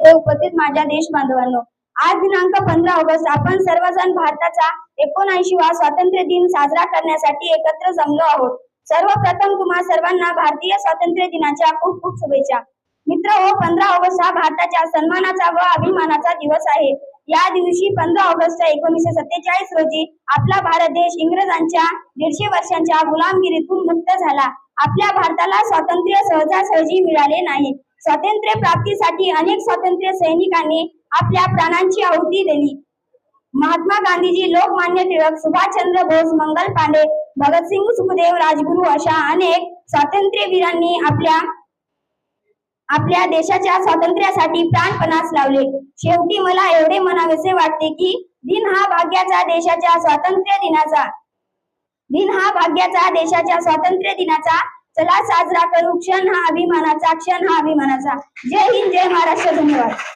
येथे उपस्थित माझ्या देश बांधवांनो. आज दिनांक पंधरा ऑगस्ट आपण सर्वजण भारताचा एकोणऐंशीवा स्वातंत्र्य दिन साजरा करण्यासाठी एकत्र जमलो आहोत. सर्वप्रथम तुम्हा सर्वांना भारतीय स्वातंत्र्य दिनाच्या खूप खूप शुभेच्छा. मित्र हो पंधरा ऑगस्ट हा भारताच्या सन्मानाचा व अभिमानाचा दिवस आहे. या दिवशी पंधरा ऑगस्ट एकोणीसशे सत्तेचाळीस रोजी आपला भारत देश इंग्रजांच्या दीडशे वर्षांच्या गुलामगिरीतून मुक्त झाला. आपल्या भारताला स्वातंत्र्य सहजासहजी मिळाले नाही. स्वातंत्र्य प्राप्तीसाठी अनेक स्वातंत्र्य सैनिकांनी आपल्या प्राणांची आहुती दिली. महात्मा गांधीजी लोकमान्य टिळक सुभाषचंद्र बोस मंगल पांडे भगतसिंग सुखदेव राजगुरू अशा अनेक स्वातंत्र्यवीरांनी आपल्या आपल्या देशाच्या स्वातंत्र्यासाठी प्राणपणास लावले. शेवटी मला एवढे म्हणावेसे वाटते की दिन हा भाग्याचा देशाच्या स्वातंत्र्य दिनाचा दिन हा भाग्याचा देशाच्या स्वातंत्र्य दिनाचा चला साजरा करू क्षण हा अभिमानाचा क्षण हा अभिमानाचा. जय हिंद जय महाराष्ट्र धन्यवाद.